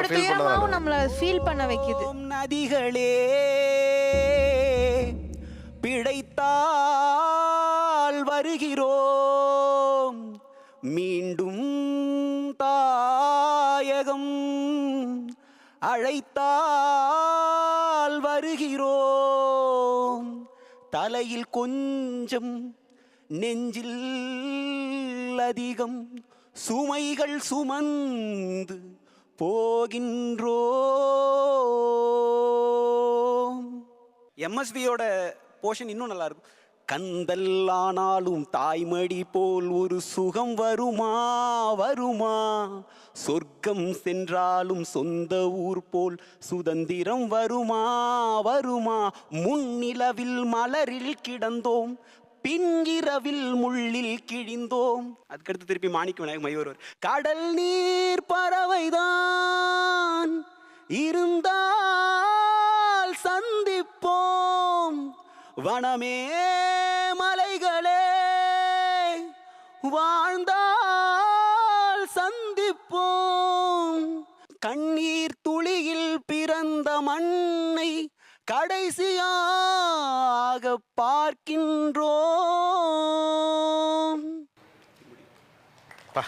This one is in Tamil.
பண்ணதால. துயரமாவும் நம்மள ஃபீல் பண்ண வைக்குது. நதிகளே பிழைத்தால் வருகிறோம். மீண்டும் தாயகம் அழைத்தால் வருகிறோம். தலையில் கொஞ்சம் நெஞ்சில் அதிகம் சுமைகள் சுமந்து போகின்றோம். எம்எஸ்பியோட போர்ஷன் இன்னும் நல்லா இருக்கும் கந்தல்லானாலும் தாய்மடி போல் ஒரு சுகம் வருமா? வருமா? சொர்க்கம் சென்றாலும் சொந்த ஊர் போல் சுதந்திரம் வருமா? வருமா? முன்னிலவில் மலரில் கிடந்தோம். பின்கிரவில் முள்ளில் கிழிந்தோம். அதுக்கடுத்து திருப்பி மாணிக்க விநாயகம் மை கடல் நீர் பறவைதான் இருந்தால் சந்திப்போம். வனமே மலைகளே வாழ்ந்தால் சந்திப்போம். கண்ணீர் துளியில் பிறந்த மண்ணை கடைசியாக பார்க்கின்றோம். பா.